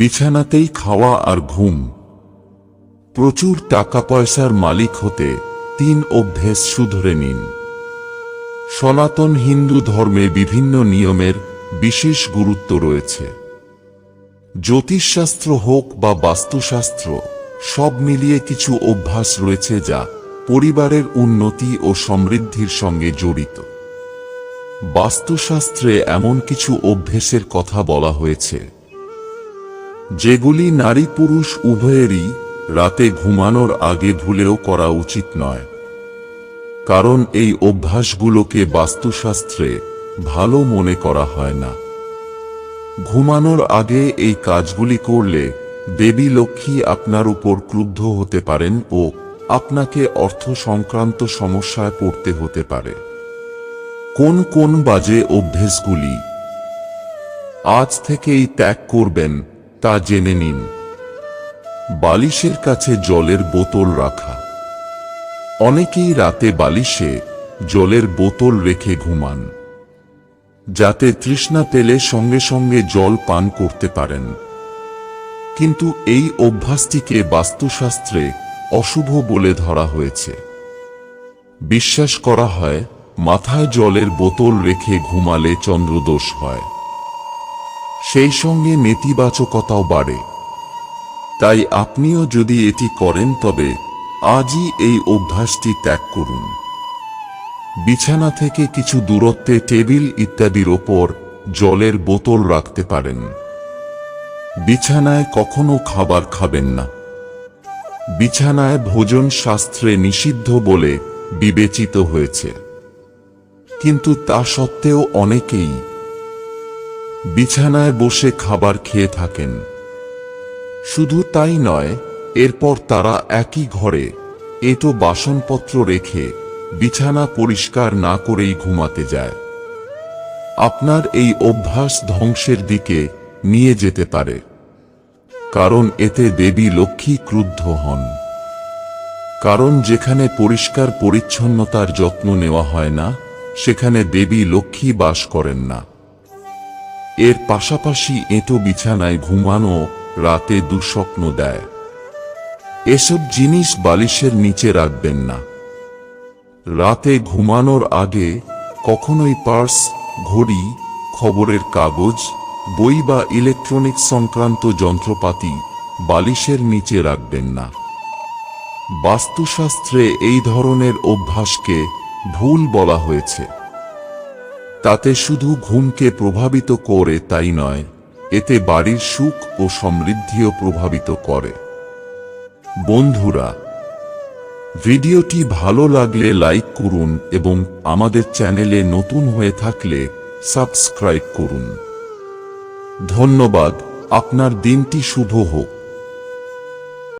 বিছানাতেই খাওয়া আর ঘুম। প্রচুর টাকা পয়সার মালিক হতে তিন অভ্যেস শুধরে নিন। সনাতন হিন্দু ধর্মে বিভিন্ন নিয়মের বিশেষ গুরুত্ব রয়েছে। জ্যোতিষশাস্ত্র হোক বা বাস্তুশাস্ত্র, সব মিলিয়ে কিছু অভ্যাস রয়েছে যা পরিবারের উন্নতি ও সমৃদ্ধির সঙ্গে জড়িত। বাস্তুশাস্ত্রে এমন কিছু অভ্যেসের কথা বলা হয়েছে। যেগুলি নারী পুরুষ উভয়েরই রাতে ঘুমানোর আগে ভুলেও করা উচিত নয়। কারণ এই অভ্যাসগুলোকে বাস্তুশাস্ত্রে ভালো মনে করা হয় না। ঘুমানোর আগে এই কাজগুলি করলে দেবী লক্ষ্মী আপনার উপর ক্রুদ্ধ হতে পারেন ও আপনাকে অর্থ সংক্রান্ত সমস্যায় পড়তে হতে পারে। কোন কোন বাজে অভ্যেসগুলি আজ থেকেই ত্যাগ করবেন তা জেনে নিন। বালিশের কাছে জলের বোতল রাখা। অনেকেই রাতে বালিশে জলের বোতল রেখে ঘুমান, যাতে তৃষ্ণা পেলে সঙ্গে সঙ্গে জল পান করতে পারেন। কিন্তু এই অভ্যাসটিকে বাস্তুশাস্ত্রে অশুভ বলে ধরা হয়েছে। বিশ্বাস করা হয়, মাথায় জলের বোতল রেখে ঘুমালে চন্দ্রদোষ হয়। সেই সঙ্গে নেতিবাচকতাও বাড়ে। তাই আপনিও যদি এটি করেন, তবে আজই এই অভ্যাসটি ত্যাগ করুন। বিছানা থেকে কিছু দূরত্বে টেবিল ইত্যাদির ওপর জলের বোতল রাখতে পারেন। বিছানায় কখনো খাবার খাবেন না। বিছানায় ভোজন শাস্ত্রে নিষিদ্ধ বলে বিবেচিত হয়েছে। কিন্তু তা সত্ত্বেও অনেকেই বিছানায় বসে খাবার খেয়ে থাকেন। শুধু তাই নয়, এরপর তারা একই ঘরে এটো বাসনপত্র রেখে বিছানা পরিষ্কার না করেই ঘুমাতে যায়। আপনার এই অভ্যাস ধ্বংসের দিকে নিয়ে যেতে পারে, কারণ এতে দেবী লক্ষ্মী ক্রুদ্ধ হন। কারণ যেখানে পরিষ্কার পরিচ্ছন্নতার যত্ন নেওয়া হয় না, সেখানে দেবী লক্ষ্মী বাস করেন না। এর পাশাপাশি এঁটো বিছানায় ঘুমানো রাতে দুঃস্বপ্ন দেয়। এসব জিনিস বালিশের নিচে রাখবেন না। রাতে ঘুমানোর আগে কখনোই পার্স, ঘড়ি, খবরের কাগজ, বই বা ইলেকট্রনিক সংক্রান্ত যন্ত্রপাতি বালিশের নিচে রাখবেন না। বাস্তুশাস্ত্রে এই ধরনের অভ্যাসকে ভুল বলা হয়েছে। তাতে শুধু ঘুমকে প্রভাবিত করে তাই নয়, এতে বাড়ির সুখ ও সমৃদ্ধিও প্রভাবিত করে। বন্ধুরা, ভিডিওটি ভালো লাগলে লাইক করুন এবং আমাদের চ্যানেলে নতুন হয়ে থাকলে সাবস্ক্রাইব করুন। ধন্যবাদ, আপনার দিনটি শুভ হোক।